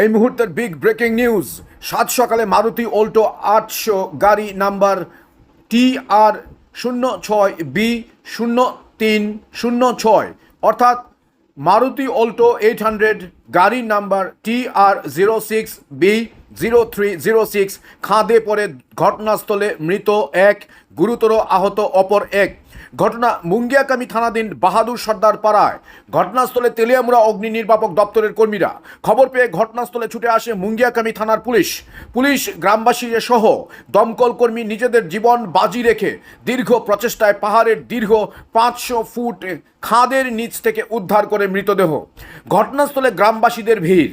এই মুহূর্তের big breaking news সাত সকালে মারুতি অল্টো আটশো গাড়ি নাম্বার টি আর শূন্য ছয় বি শূন্য তিন শূন্য ছয়। অর্থাৎ মারুতি অল্টো এইট হান্ড্রেড গাড়ি number T R zero six B zero three zero six. খাঁদে পড়ে ঘটনাস্থলে মৃত এক, গুরুতর আহত অপর এক। ঘটনা মুঙ্গিয়াকামী থানাধীন বাহাদুর সর্দার পাড়ায়। ঘটনাস্থলে তেলিয়ামুড়া অগ্নি নির্বাপক দপ্তরের কর্মীরা। খবর পেয়ে ঘটনাস্থলে ছুটে আসে মুঙ্গিয়াকামী থানার পুলিশ। পুলিশ, গ্রামবাসী সহ দমকল কর্মী নিজেদের জীবন বাজি রেখে দীর্ঘ প্রচেষ্টায় পাহাড়ের দীর্ঘ পাঁচশো ফুট খাদের নিচ থেকে উদ্ধার করে মৃতদেহ। ঘটনাস্থলে গ্রামবাসীদের ভিড়।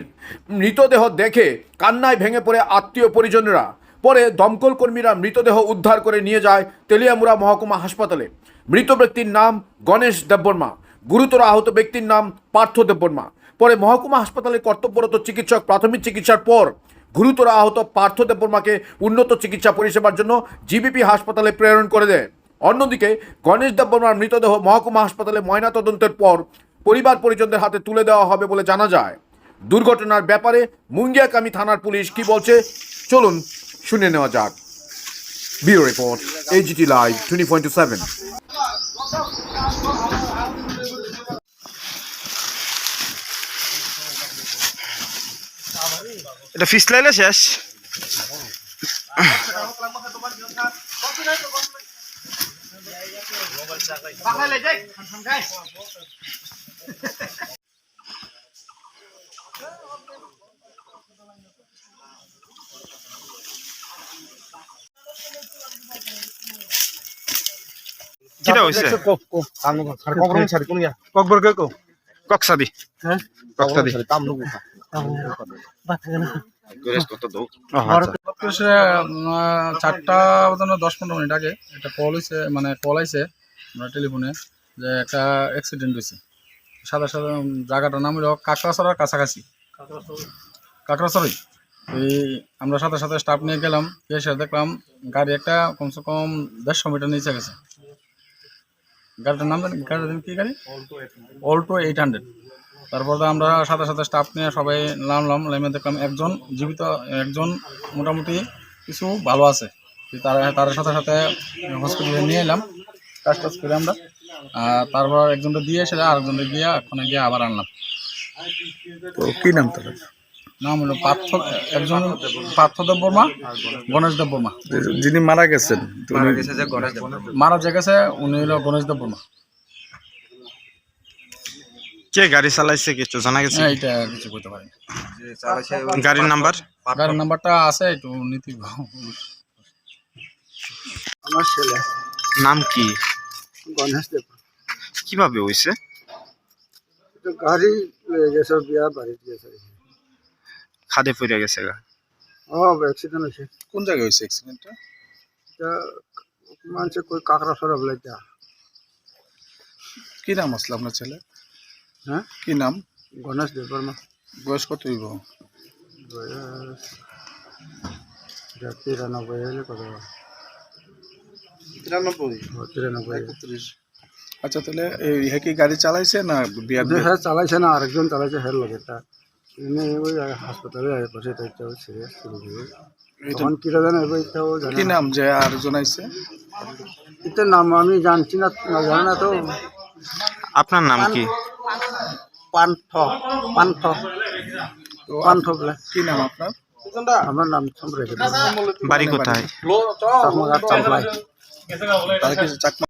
মৃতদেহ দেখে কান্নায় ভেঙে পড়ে আত্মীয় পরিজনেরা। পরে দমকল কর্মীরা মৃতদেহ উদ্ধার করে নিয়ে যায় তেলিয়ামুড়া মহকুমা হাসপাতালে। মৃত ব্যক্তির নাম গণেশ দেববর্মা। গুরুতর আহত ব্যক্তির নাম পার্থ দেববর্মা। পরে মহকুমা হাসপাতালে কর্তব্যরত চিকিৎসক প্রাথমিক চিকিৎসার পর গুরুতর আহত পার্থ দেববর্মাকে উন্নত চিকিৎসা পরিষেবার জন্য জিবিপি হাসপাতালে প্রেরণ করে দেয়। অন্যদিকে গণেশ দেববর্মার মৃতদেহ মহকুমা হাসপাতালে ময়নাতদন্তের পর পরিবার পরিজনদের হাতে তুলে দেওয়া হবে বলে জানা যায়। দুর্ঘটনার ব্যাপারে মুঙ্গিয়াকামী থানার পুলিশ কি বলছে, চলুন শুনে নেওয়া যাক। Bureau report HT live twenty four two seven এটা ফিস লাইলে শেষ? কিটা হইছে? কক্সাদি। কক্সাদি। সে চারটা দশ পনেরো মিনিট আগে একটা কল হয়েছে মানে কল আইছে আমরা টেলিফোনে যে একটা অ্যাক্সিডেন্ট হয়েছে সাদা সাদা জায়গাটার নাম হলো কাকড়াছড়ার কাছাকাছি। কাকড়াছড়ি? এই আমরা সাথে সাথে স্টাফ নিয়ে গেলাম এসে দেখলাম গাড়ি একটা কমসে কম দেড়শো মিটার নিচে গেছে। গাড়িটার নাম জানি গাড়িটার নাম কি গাড়ি? অল্টো এইট হান্ড্রেড তারপর তো আমরা সাথে সাথে স্টাফ নিয়ে সবাই নামলাম। নেমে দেখলাম একজন জীবিত, একজন মোটামুটি কিছু ভালো আছে। তার তার সাথে সাথে হসপিটালে নিয়ে এলাম। কাজ টাজ করে আমরা। তারপর একজনটা দিয়ে এসে আরেকজনটা গিয়ে ওখানে গিয়ে আবার আনলাম। তো কি নাম তার? নাম হলো পার্থ একজন পার্থ দেববর্মা গণেশ দেববর্মা যিনি মারা গেছেন মারা যে গেছে উনি হলো গণেশ দেববর্মা কে গাড়ি চালাইছে কিছু জানা গেছে? এইটা কিছু করতে পারি গাড়ির নাম্বার? গাড়ির নাম্বারটা আছে একটু নীতি আমার ছেলে। নাম কি? গণেশ দেব কীভাবে হইছে? গাড়ি লয়ে গেছে বিয়া বাড়িতে গেছে। খাদে পড়ে গেছে গা। ও অ্যাক্সিডেন্ট হয়েছে। কোন জায়গায় হয়েছে অ্যাক্সিডেন্টটা এটা মানছে কই কাকড়া সরা বলে যা কি নাম আসলে আপনার ছেলে? হ্যাঁ? কি নাম? গণেশ দেব বর্মা বয়স কত হইব? বয়স তিরানব্বই হলে কত তিরানব্বই। তিরানব্বই। একত্রিশ। আচ্ছা তাহলে এই হে কি গাড়ি চালাইছে না বিয়ার যে হ্যাঁ চালাইছে না আরেকজন চালাইছে হের লগে তা। এনে ওই হাসপাতালে বসে থাকতে সিরিয়াস তখন কিরা জানে এবার এটাও জানে কি নাম যে এটার নাম আমি জানছি না না জানি না তো। আপনার নাম কি? পান্থ পান্থ পান্থ বলে। কি নাম আপনার? আমার নাম বাড়ি কোথায়? চাকমা